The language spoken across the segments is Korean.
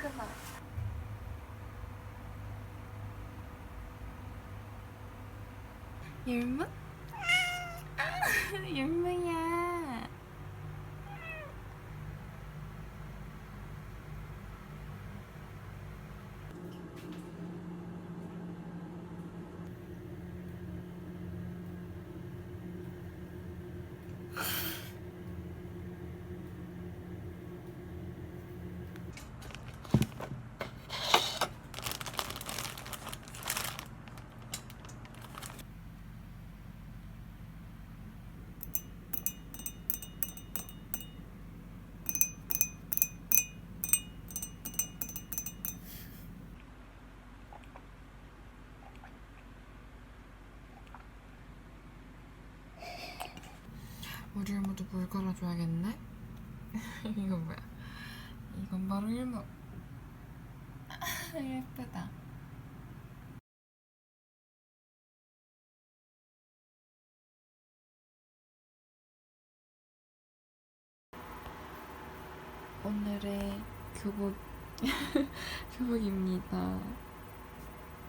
끊어. 율무? 아, 율무야. 율무도 물 갈아줘야겠네? 이거 뭐야? 이건 바로 율무. 예쁘다. 오늘의 교복 교복입니다.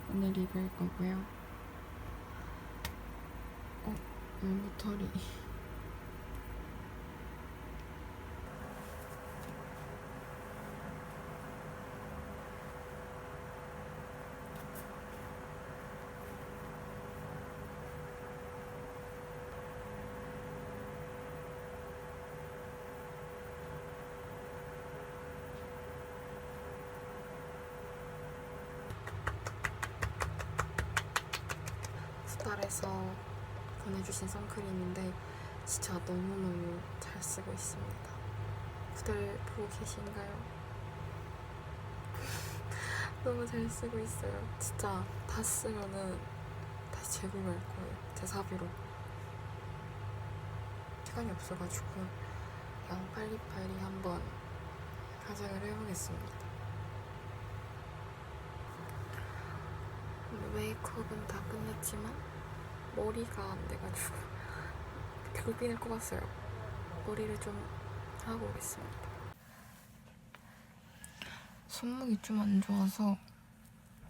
오늘 입을 거고요. 어, 율무털이. 스타에서 보내주신 선크림인데 진짜 너무너무 잘 쓰고 있습니다. 그들 보고 계신가요? 너무 잘 쓰고 있어요. 진짜 다 쓰면은 다시 재구매할 거예요. 제 사비로. 시간이 없어가지고 그냥 빨리빨리 한번 가장을 해보겠습니다. 메이크업은 다 끝냈지만 머리가 안 돼가지고 결국에는 꼽았어요. 머리를 좀 하고 오겠습니다. 손목이 좀 안 좋아서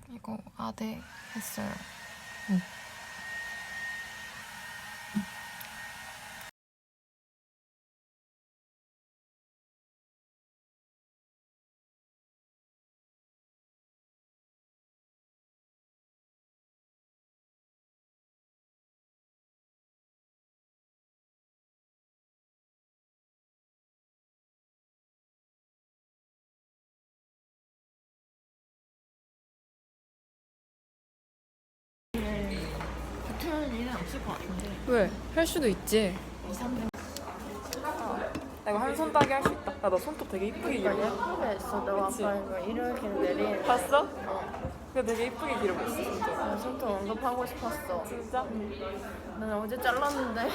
이거 아대 했어요. 붙 없을 것 같은데. 왜? 할 수도 있지. 2, 3등. 나 이거 한 손 따기 할 수 있다. 나 너 손톱 되게 이쁘게 이거 길어. 예쁘게 했어. 그치? 아까 이거 이렇게 내린. 봤어? 근데 되게 이쁘게 있어 진짜. 나 손톱 언급하고 싶었어. 진짜? 난 어제 잘랐는데.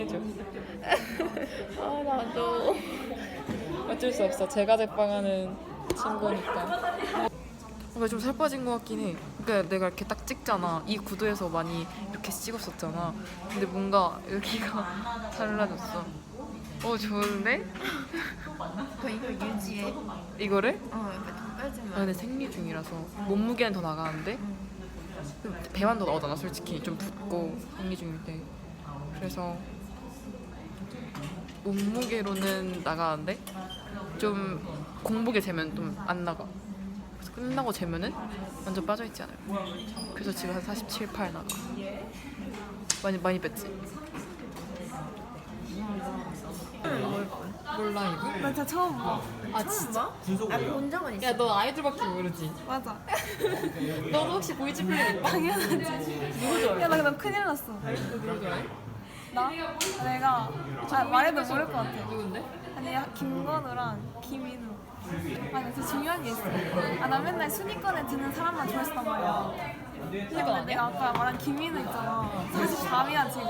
해줘. 아 나도. 어쩔 수 없어. 제가 제빵하는 친구니까. 뭔가 좀 살 빠진 것 같긴 해. 그러니까 내가 이렇게 딱 찍잖아. 이 구도에서 많이 이렇게 찍었었잖아. 근데 뭔가 여기가 달라졌어. 어 좋은데? 그 이거 유지해. 이거를? 어 이거 빼지 아 마. 근데 생리 중이라서 몸무게는 더 나가는데 배만 더 나오잖아 솔직히 좀 붓고 생리 중일 때 그래서 몸무게로는 나가는데 좀 공복에 재면 좀 안 나가 끝나고 재면은 완전 빠져있지 않아요 그래서 지금 한 47, 8 나가 많이 많이 뺐지? 몰라 이거? 나 진짜 처음 봐. 아 진짜? 아본 적은 있어. 야 너 아이돌밖에 모르지? 맞아. 너도 혹시 보이즈플레이 봐? 당연하지. 누구 좋아해? 야, 나 그럼 큰일 났어. 누구 좋아해? 나? 내가 아, 말해도 모를 것 같아. 누군데? 아니, 야, 김건우랑 김인우. 아니, 되게 중요한 게 있어. 아, 나 맨날 순위권에 드는 사람만 좋아했단 말이야. 근데 내가 아까 말한 김인우 있잖아. 44위야, 지금.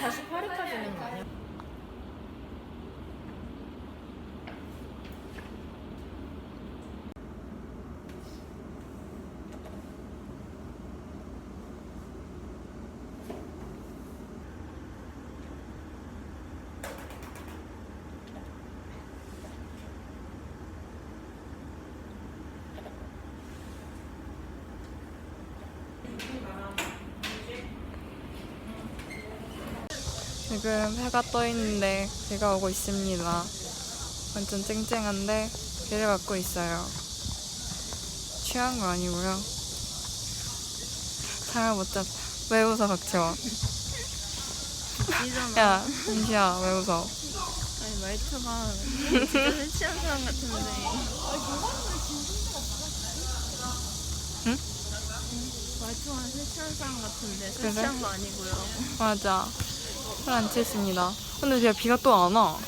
48위까지 있는 거 아니야? 지금 해가 떠 있는데 비가 오고 있습니다. 완전 쨍쨍한데 비를 맞고 있어요. 취한 거 아니고요. 잠을 못 잤다. 왜 웃어 박채원? 야, 은시야 왜 웃어? 아니 말투가 진짜 술 취한 사람 같은데. 응? 말투가 술 취한 사람 같은데 술 그래? 취한 거 아니고요. 맞아. 술안 취했습니다. 근데 쟤 비가 또 안 와.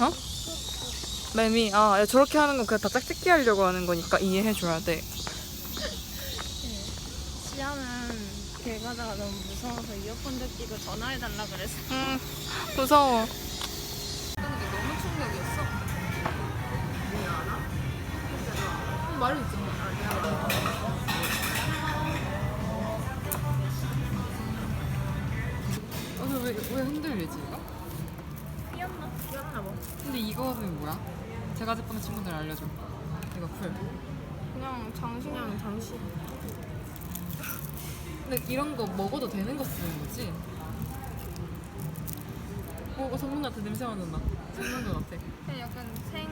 어? 매미. 아, 야, 저렇게 하는 건 그냥 다 짝짓기 하려고 하는 거니까 이해해줘야 돼. 시아는 길 가다가 너무 무서워서 이어폰들 끼고 전화해달라 그랬어. 음, 무서워. 너무 충격이었어. 말이 있잖 어, 왜, 왜 흔들리지, 이거? 뛰었나? 뛰었나 봐. 근데 이거는 뭐야? 제가 제빵 친구들 알려줘. 이거 풀. 그냥 장식. 그냥 장식. 근데 이런 거 먹어도 되는 거 쓰는 거지? 어, 어 성분 같아. 냄새 맡는다. 성분 것 같아. 그냥 약간 생.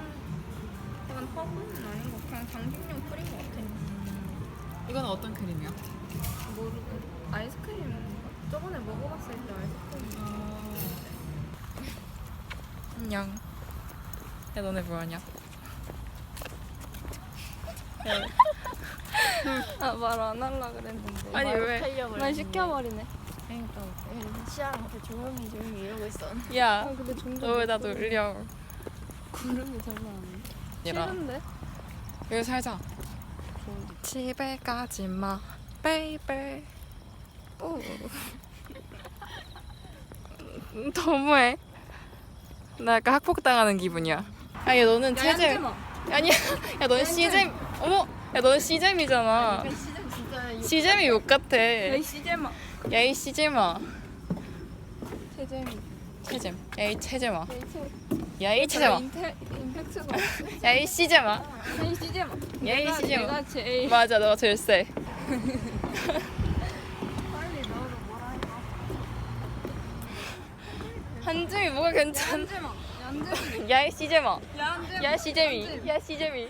약간 허브는 아닌 거 그냥 장식용 거 같아. 이거는 어떤 크림이야? 모르고 아이스크림 저번에 먹어봤을 때 아이스크림. 안녕. 야, 너네 뭐하냐? 아 말 안 하려 그랬는데. 아니, 말 왜? 그랬는데. 시켜버리네. 그러니까 시아한테 조용히 조용히 이러고 있었는데. 야, 아 근데 너왜나 놀려? 구름이 장난 아니야. 싫은데? 여기 살자. 집에 가지 마, 베이베. 오. 음, 너무해. 나 약간 학폭당하는 기분이야. 아니, 너는 체제. 아니야, 야, 너는 시잼. 어머, 야, 너는 시잼이잖아. 시잼이 욕 같아. 에이 시제마. 야, 이 시잼아. 체잼. 야, 이 체잼아. 에이 체. 야, 이 체잼아. 인테 임팩트가. 야, 이 시잼아. 에이 시제마. 야, 이 시잼아. 내가 제일. 맞아, 너가 제일 세. 빨리 너도 뭐라 해봐. 한줌이 뭐가 괜찮? 얀제마. 얀제미. 야, 이 시잼아. 얀제미. 야, 시잼이. 야, 시잼이.